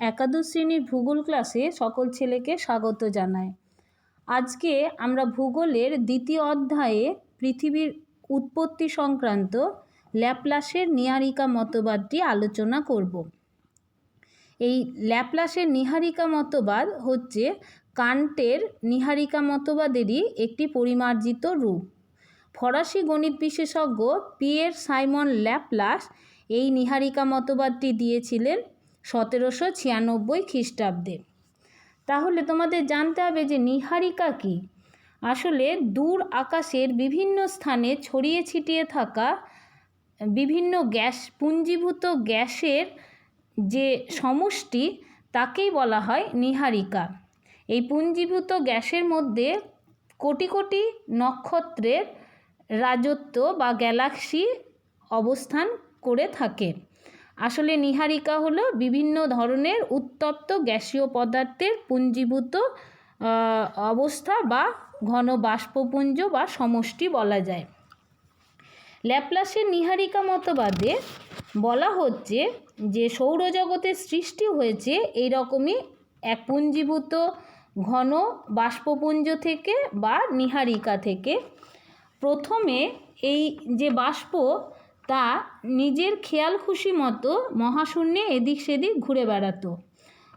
একাদশ শ্রেণির ভূগোল ক্লাসে সকল ছেলেকে স্বাগত জানায় আজকে আমরা ভূগোলের দ্বিতীয় অধ্যায়ে পৃথিবীর উৎপত্তি সংক্রান্ত ল্যাপ্লাসের নীহারিকা মতবাদটি আলোচনা করব। এই ল্যাপ্লাসের নীহারিকা মতবাদ হচ্ছে কান্টের নীহারিকা মতবাদেরই একটি পরিমার্জিত রূপ। ফরাসি গণিত বিশেষজ্ঞ পিয়ের সাইমন ল্যাপ্লাস এই নীহারিকা মতবাদটি দিয়েছিলেন সতেরোশো ছিয়ানব্বই খ্রিস্টাব্দে। তাহলে তোমাদের জানতে হবে যে নীহারিকা কী? আসলে দূর আকাশের বিভিন্ন স্থানে ছড়িয়ে ছিটিয়ে থাকা বিভিন্ন গ্যাস, পুঞ্জীভূত গ্যাসের যে সমষ্টি, তাকেই বলা হয় নীহারিকা। এই পুঞ্জীভূত গ্যাসের মধ্যে কোটি কোটি নক্ষত্রের রাজত্ব বা গ্যালাক্সি অবস্থান করে থাকে। আসলে নীহারিকা হলো বিভিন্ন ধরনের উত্তপ্ত গ্যাসীয় পদার্থের পুঞ্জীভূত অবস্থা বা ঘন বাষ্পপুঞ্জ বা সমষ্টি বলা যায়। ল্যাপ্লাসের নীহারিকা মতবাদে বলা হচ্ছে যে, সৌরজগতের সৃষ্টি হয়েছে এই রকমই এক পুঞ্জীভূত ঘন বাষ্পপুঞ্জ থেকে বা নীহারিকা থেকে। প্রথমে এই যে বাষ্প তা নিজের খেয়াল খুশি মতো মহাশূন্যে এদিক সেদিক ঘুরে বেড়াতো।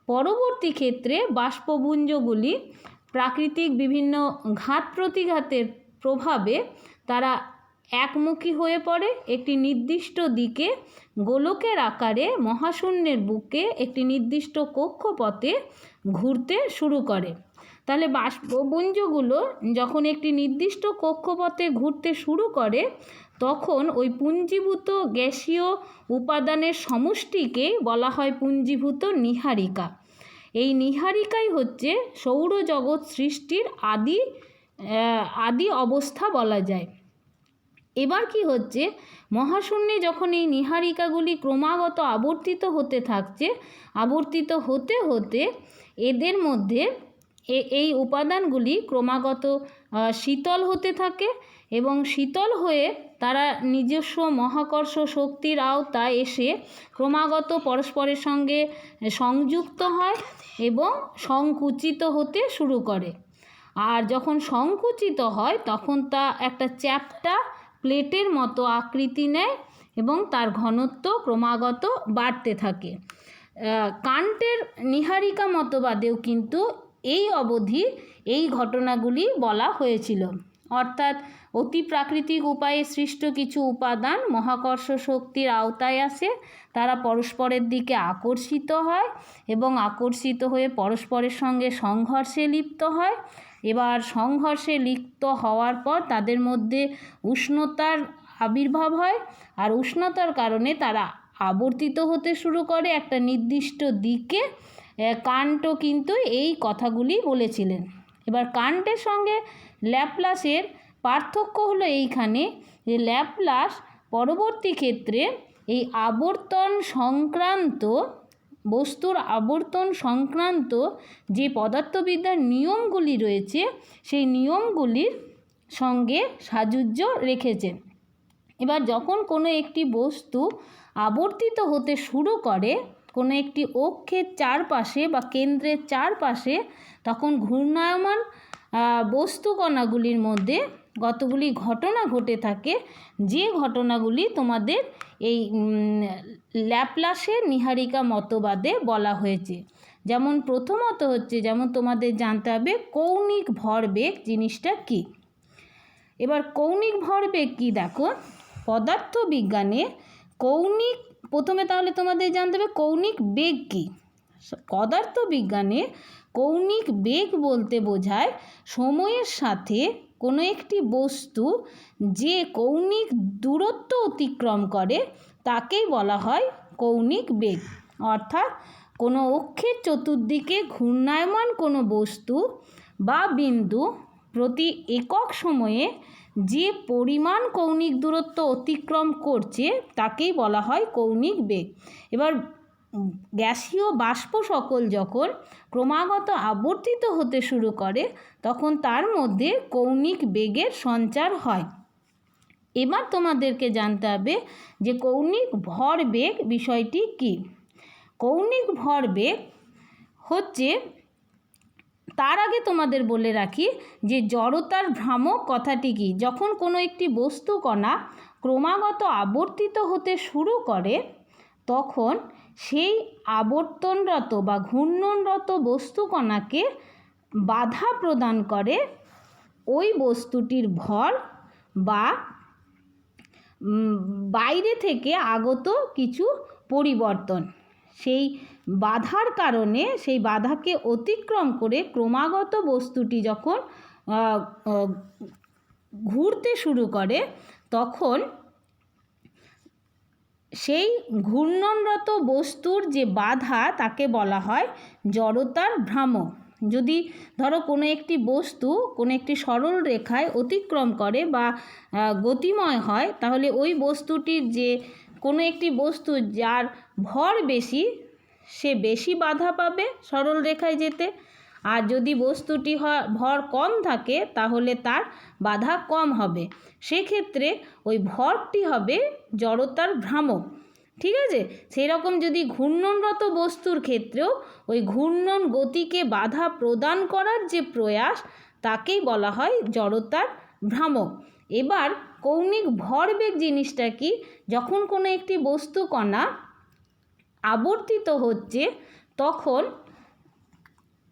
পরবর্তী ক্ষেত্রে বাষ্পপুঞ্জগুলি প্রাকৃতিক বিভিন্ন ঘাত প্রতিঘাতের প্রভাবে তারা একমুখী হয়ে পড়ে। একটি নির্দিষ্ট দিকে গোলকের আকারে মহাশূন্যের বুকে একটি নির্দিষ্ট কক্ষপথে ঘুরতে শুরু করে। তাহলে বাষ্পপুঞ্জগুলো যখন একটি নির্দিষ্ট কক্ষপথে ঘুরতে শুরু করে তখন ওই পুঞ্জীভূত গ্যাসীয় উপাদানের সমষ্টিকে বলা হয় পুঞ্জীভূত নীহারিকা। এই নীহারিকাই হচ্ছে সৌরজগৎ সৃষ্টির আদি আদি অবস্থা বলা যায়। এবার কি হচ্ছে? মহাশূন্যে যখন এই নীহারিকাগুলি ক্রমাগত আবর্তিত হতে থাকছে, আবর্তিত হতে হতে এদের মধ্যে এই উপাদানগুলি ক্রমাগত শীতল হতে থাকে এবং শীতল হয়ে তারা নিজস্ব মহাকর্ষ শক্তির আওতায় এসে ক্রমাগত পরস্পরের সঙ্গে সংযুক্ত হয় এবং সংকুচিত হতে শুরু করে। আর যখন সংকুচিত হয়, তখন তা একটা চ্যাপ্টা প্লেটের মতো আকৃতি নেয় এবং তার ঘনত্ব ক্রমাগত বাড়তে থাকে। কান্টের নিহারিকা মতবাদেও কিন্তু এই অবধি এই ঘটনাগুলি বলা হয়েছিল। অর্থাৎ অতি প্রাকৃতিক উপায়ে সৃষ্ট কিছু উপাদান মহাকর্ষ শক্তির আওতায় আসে, তারা পরস্পরের দিকে আকর্ষিত হয় এবং আকর্ষিত হয়ে পরস্পরের সঙ্গে সংঘর্ষে লিপ্ত হয়। এবার সংঘর্ষে লিপ্ত হওয়ার পর তাদের মধ্যে উষ্ণতার আবির্ভাব হয় আর উষ্ণতার কারণে তারা আবর্তিত হতে শুরু করে। একটা নির্দিষ্ট দিকে কান্টও কিন্তু এই কথাগুলি বলেছিলেন। এবার কান্টের সঙ্গে ল্যাপ্লাসের পার্থক্য হলো এইখানে যে ল্যাপ্লাস পরবর্তী ক্ষেত্রে এই আবর্তন সংক্রান্ত, বস্তুর আবর্তন সংক্রান্ত যে পদার্থবিদ্যার নিয়মগুলি রয়েছে, সেই নিয়মগুলির সঙ্গে সাযুজ্য রেখেছেন। এবার যখন কোনো একটি বস্তু আবর্তিত হতে শুরু করে, কোনো একটি অক্ষের চারপাশে বা কেন্দ্রের চারপাশে, তখন ঘূর্ণায়মান বস্তুকণাগুলির মধ্যে কতগুলি ঘটনা ঘটে থাকে, যে ঘটনাগুলি তোমাদের এই ল্যাপ্লাসের নীহারিকা মতবাদে বলা হয়েছে। যেমন প্রথমত হচ্ছে, যেমন তোমাদের জানতে হবে, কৌণিক ভরবেগ জিনিসটা কি? এবার কৌণিক ভরবেগ কি? দেখো, পদার্থবিজ্ঞানে কৌণিক, প্রথমে তাহলে তোমাদের জানতে হবে কৌণিক বেগ কী? পদার্থবিজ্ঞানে কৌণিক বেগ বলতে বোঝায় সময়ের সাথে কোনো একটি বস্তু যে কৌণিক দূরত্ব অতিক্রম করে তাকেই বলা হয় কৌণিক বেগ। অর্থাৎ কোনো অক্ষের চতুর্দিকে ঘূর্ণায়মান কোনো বস্তু বা বিন্দু প্রতি একক সময়ে যে পরিমাণ কৌণিক দূরত্ব অতিক্রম করছে তাকেই বলা হয় কৌণিক বেগ। এবার গ্যাসীয় বাষ্প সকল যখন ক্রমাগত আবর্তিত হতে শুরু করে, তখন তার মধ্যে কৌণিক বেগের সঞ্চার হয়। এবার তোমাদেরকে জানতে হবে যে কৌণিক ভর বেগ বিষয়টি কী? কৌণিক ভরবেগ হচ্ছে, তার আগে তোমাদের বলে রাখি যে জড়তার ভ্রামক কথাটি কি? যখন কোনো একটি বস্তু কণা ক্রমাগত আবর্তিত হতে শুরু করে, তখন সেই আবর্তনরত বা ঘূর্ণনরত বস্তুকণাকে বাধা প্রদান করে ওই বস্তুটির ভর বা বাইরে থেকে আগত কিছু পরিবর্তন। সেই বাধার কারণে, সেই বাধাকে অতিক্রম করে ক্রমাগত বস্তুটি যখন ঘুরতে শুরু করে, তখন সেই ঘূর্ণনরত বস্তুর যে বাধা তাকে বলা হয় জড়তার ভ্রামক। যদি ধরো কোনো একটি বস্তু কোনো একটি সরল রেখায় অতিক্রম করে বা গতিময় হয়, তাহলে ওই বস্তুটির যে কোনো একটি বস্তু যার ভর বেশি, সে বেশি বাধা পাবে সরল রেখায় যেতে। আর যদি বস্তুটি ভর কম থাকে, তাহলে তার বাধা কম হবে। সেক্ষেত্রে ওই ভরটি হবে জড়তার ভ্রামক। ঠিক আছে? সেরকম যদি ঘূর্ণনরত বস্তুর ক্ষেত্রেও ওই ঘূর্ণন গতিকে বাধা প্রদান করার যে প্রয়াস, তাকেই বলা হয় জড়তার ভ্রামক। এবার কৌণিক ভরবেগ জিনিসটা কি? যখন কোনো একটি বস্তু কণা আবর্তিত হচ্ছে, তখন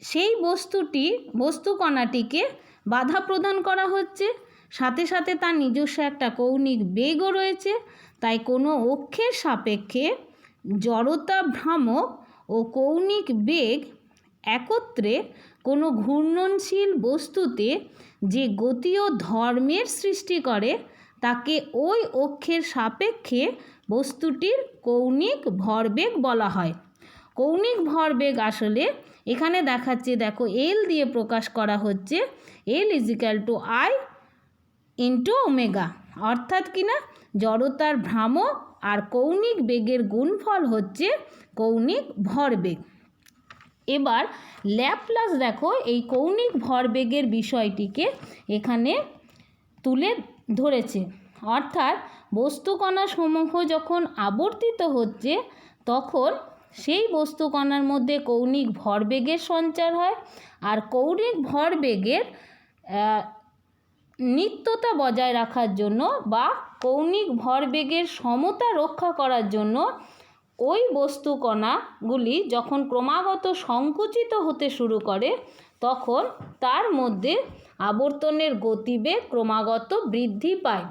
সেই বস্তুটি, বস্তুকণাটিকে বাধা প্রদান করা হচ্ছে। সাথে সাথে তার নিজস্ব একটা কৌণিক বেগও রয়েছে। তাই কোনো অক্ষের সাপেক্ষে জড়তা ভ্রামক ও কৌণিক বেগ একত্রে কোনো ঘূর্ণনশীল বস্তুতে যে গতি ও ধর্মের সৃষ্টি করে, তাকে ওই অক্ষের সাপেক্ষে বস্তুটির কৌণিক ভরবেগ বলা হয়। কৌণিক ভরবেগ আসলে এখানে দেখাচ্ছে, দেখো এল দিয়ে প্রকাশ করা হচ্ছে এল is equal two I into omega অর্থাৎ কি না? জড়তার ভ্রামক আর কৌণিক বেগের গুণফল হচ্ছে কৌণিক ভরবেগ। এবার ল্যাপ্লাস দেখো, এই কৌণিক ভরবেগের বিষয়টিকে এখানে তুলে ধরেছে, অর্থাৎ বস্তুকণা সমূহ যখন আবর্তিত হচ্ছে, তখন সেই বস্তুকণার মধ্যে কৌণিক ভরবেগের সঞ্চার হয় আর কৌণিক ভরবেগের নিত্যতা বজায় রাখার জন্য বা কৌণিক ভরবেগের সমতা রক্ষা করার জন্য ওই বস্তুকণাগুলি যখন ক্রমাগত সংকুচিত হতে শুরু করে, তখন তার মধ্যে আবর্তনের গতিবেগ ক্রমাগত বৃদ্ধি পায়।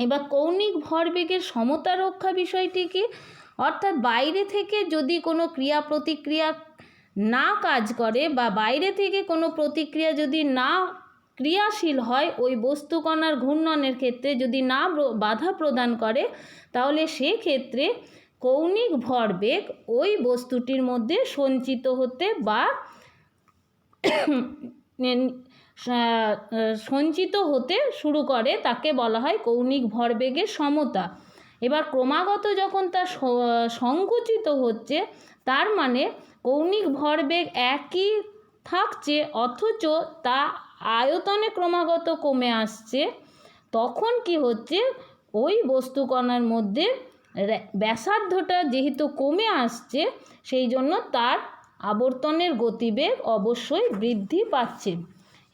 এবার কৌণিক ভরবেগের সমতা রক্ষা বিষয়টি কি? অর্থাৎ বাইরে থেকে যদি কোনো ক্রিয়া প্রতিক্রিয়া না কাজ করে বা বাইরে থেকে কোনো প্রতিক্রিয়া যদি না ক্রিয়াশীল হয়, ওই বস্তুকণার ঘূর্ণনের ক্ষেত্রে যদি না বাধা প্রদান করে, তাহলে সেক্ষেত্রে কৌণিক ভরবেগ ওই বস্তুটির মধ্যে সঞ্চিত হতে বা সঞ্চিত হতে শুরু করে, তাকে বলা হয় কৌণিক ভরবেগের সমতা। এবার ক্রমাগত যখন তা সংকুচিত হচ্ছে, তার মানে কৌণিক ভরবেগ একই থাকছে, অথচ তা আয়তনে ক্রমাগত কমে আসছে, তখন কি হচ্ছে? ওই বস্তুকণার মধ্যে ব্যাসার্ধটা যেহেতু কমে আসছে, সেই জন্য তার আবর্তনের গতিবেগ অবশ্যই বৃদ্ধি পাচ্ছে।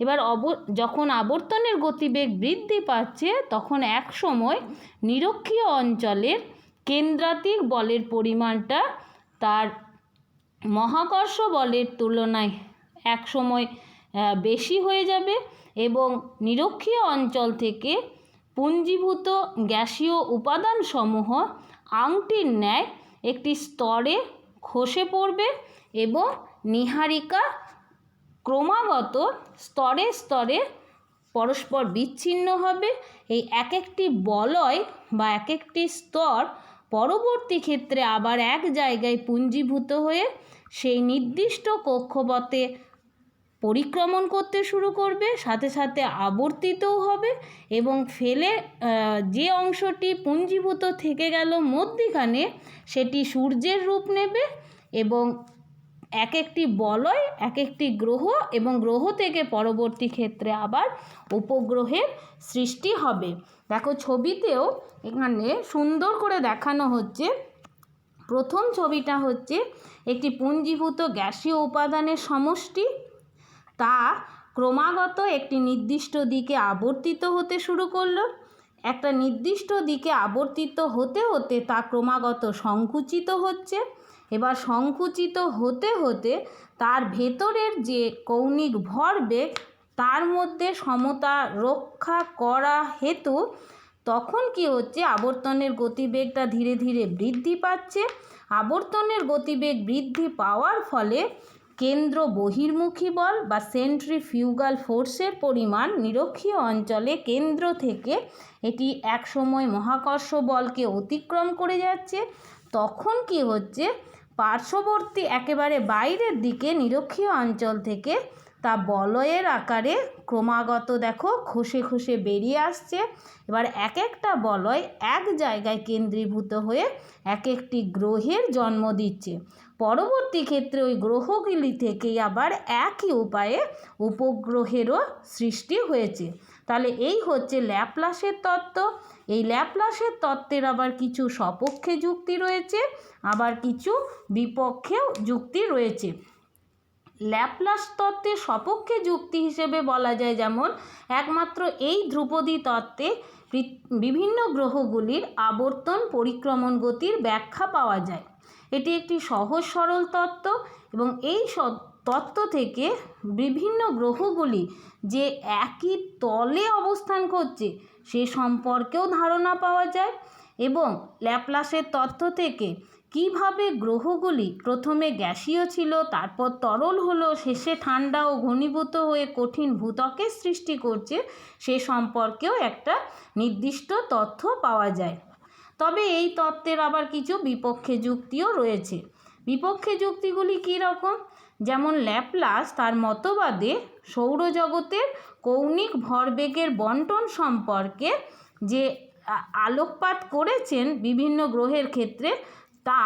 এবার অব, যখন আবর্তনের গতিবেগ বৃদ্ধি পাচ্ছে, তখন এক সময় নিরক্ষীয় অঞ্চলের কেন্দ্রাতিক বলের পরিমাণটা তার মহাকর্ষ বলের তুলনায় এক সময় বেশি হয়ে যাবে এবং নিরক্ষীয় অঞ্চল থেকে পুঞ্জীভূত গ্যাসীয় উপাদানসমূহ আংটির ন্যায় একটি স্তরে খসে পড়বে এবং নীহারিকা ক্রমাগত স্তরে স্তরে পরস্পর বিচ্ছিন্ন হবে। এই এক একটি বলয় বা এক একটি স্তর পরবর্তী ক্ষেত্রে আবার এক জায়গায় পুঞ্জীভূত হয়ে সেই নির্দিষ্ট কক্ষপথে পরিক্রমণ করতে শুরু করবে, সাথে সাথে আবর্তিতও হবে এবং ফেলে যে অংশটি পুঞ্জীভূত থেকে গেল মধ্যিখানে সেটি সূর্যের রূপ নেবে এবং এক একটি বলয় এক একটি গ্রহ এবং গ্রহ থেকে পরবর্তী ক্ষেত্রে আবার উপগ্রহের সৃষ্টি হবে। দেখো ছবিতেও এখানে সুন্দর করে দেখানো হচ্ছে। প্রথম ছবিটা হচ্ছে একটি পুঞ্জীভূত গ্যাসীয় উপাদানের সমষ্টি। তা ক্রমাগত একটি নির্দিষ্ট দিকে আবর্তিত হতে শুরু করল। একটা নির্দিষ্ট দিকে আবর্তিত হতে হতে তা ক্রমাগত সংকুচিত হচ্ছে। এবার সংকুচিত হতে হতে তার ভেতরের যে কৌণিক ভরবেগ, তার মধ্যে সমতা রক্ষা করা হেতু, তখন কি হচ্ছে? আবর্তনের গতিবেগটা ধীরে ধীরে বৃদ্ধি পাচ্ছে। আবর্তনের গতিবেগ বৃদ্ধি পাওয়ার ফলে কেন্দ্র বহির্মুখী বল বা সেন্ট্রিফিউগাল ফোর্সের পরিমাণ নিরক্ষীয় অঞ্চলে কেন্দ্র থেকে এটি একসময় মহাকর্ষ বলকে অতিক্রম করে যাচ্ছে। তখন কি হচ্ছে? পার্শ্ববর্তী একেবারে বাইরের দিকে নিরক্ষীয় অঞ্চল থেকে তা বলয়ের আকারে ক্রমাগত দেখো খসে খসে বেরিয়ে আসছে। এবার এক একটা বলয় এক জায়গায় কেন্দ্রীভূত হয়ে এক একটি গ্রহের জন্ম দিচ্ছে। পরবর্তী ক্ষেত্রে ওই গ্রহগুলি থেকেই আবার একই উপায়ে উপগ্রহেরও সৃষ্টি হয়েছে। তাহলে এই হচ্ছে ল্যাপলাসের তত্ত্ব। এই ল্যাপলাসের তত্ত্বের আবার কিছু সপক্ষে যুক্তি রয়েছে, আবার কিছু বিপক্ষেও যুক্তি রয়েছে। ল্যাপলাস তত্ত্বের সপক্ষে যুক্তি হিসেবে বলা যায় যেমন, একমাত্র এই ধ্রুপদী তত্ত্বে বিভিন্ন গ্রহগুলির আবর্তন পরিক্রমণ গতির ব্যাখ্যা পাওয়া যায়। এটি একটি সহজ সরল তত্ত্ব এবং এই তত্ত্ব থেকে বিভিন্ন গ্রহগুলি যে একই তলে অবস্থান করছে সে সম্পর্কেও ধারণা পাওয়া যায় এবং ল্যাপলাসের তত্ত্ব থেকে কীভাবে গ্রহগুলি প্রথমে গ্যাসীয় ছিল, তারপর তরল হলো, শেষে ঠান্ডা ও ঘনীভূত হয়ে কঠিন ভূতকের সৃষ্টি করছে, সে সম্পর্কেও একটা নির্দিষ্ট তথ্য পাওয়া যায়। তবে এই তত্ত্বের আবার কিছু বিপক্ষে যুক্তিও রয়েছে। বিপক্ষে যুক্তিগুলি কী রকম? যেমন ল্যাপলাস তার মতবাদে সৌরজগতের কৌণিক ভরবেগের বন্টন সম্পর্কে যে আলোকপাত করেছেন বিভিন্ন গ্রহের ক্ষেত্রে, তা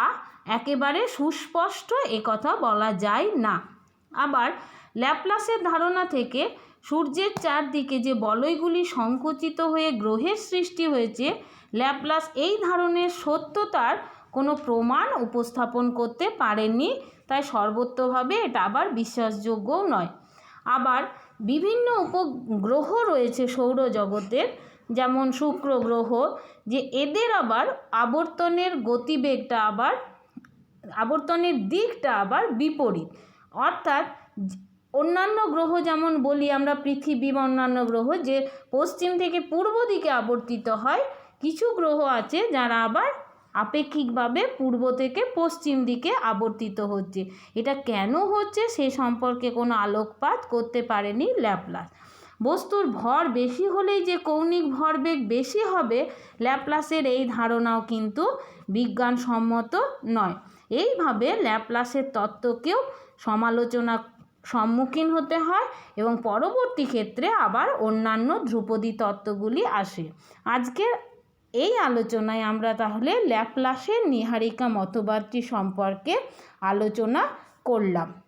একেবারে সুস্পষ্ট একথা বলা যায় না। আবার ল্যাপলাসের ধারণা থেকে সূর্যের চারদিকে যে বলয়গুলি সংকুচিত হয়ে গ্রহের সৃষ্টি হয়েছে, ল্যাপলাস এই ধরনের সত্যতার কোনো প্রমাণ উপস্থাপন করতে পারেননি, তাই সর্বত্রভাবে এটা আবার বিশ্বাসযোগ্যও নয়। আবার বিভিন্ন উপগ্রহ রয়েছে সৌরজগতের, যেমন শুক্র গ্রহ যে এদের আবার আবর্তনের গতিবেগটা আবার, আবর্তনের দিকটা আবার বিপরীত। অর্থাৎ অন্যান্য গ্রহ যেমন বলি আমরা পৃথিবী বা অন্যান্য গ্রহ, যে পশ্চিম থেকে পূর্ব দিকে আবর্তিত হয়, কিছু গ্রহ আছে যারা আবার আপেক্ষিকভাবে পূর্ব থেকে পশ্চিম দিকে আবর্তিত হচ্ছে। এটা কেন হচ্ছে সে সম্পর্কে কোনো আলোকপাত করতে পারেনি ল্যাপলাস। বস্তুর ভর বেশি হলেই যে কৌণিক ভরবেগ বেশি হবে, ল্যাপলাসের এই ধারণাও কিন্তু বিজ্ঞানসম্মত নয়। এইভাবে ল্যাপলাসের তত্ত্বকেও সমালোচনা সম্মুখীন হতে হয় এবং পরবর্তী ক্ষেত্রে আবার অন্যান্য ধ্রুপদী তত্ত্বগুলি আসে। আজকের এই আলোচনায় আমরা তাহলে ল্যাপলাসের নীহারিকা মতবাদটি সম্পর্কে আলোচনা করলাম।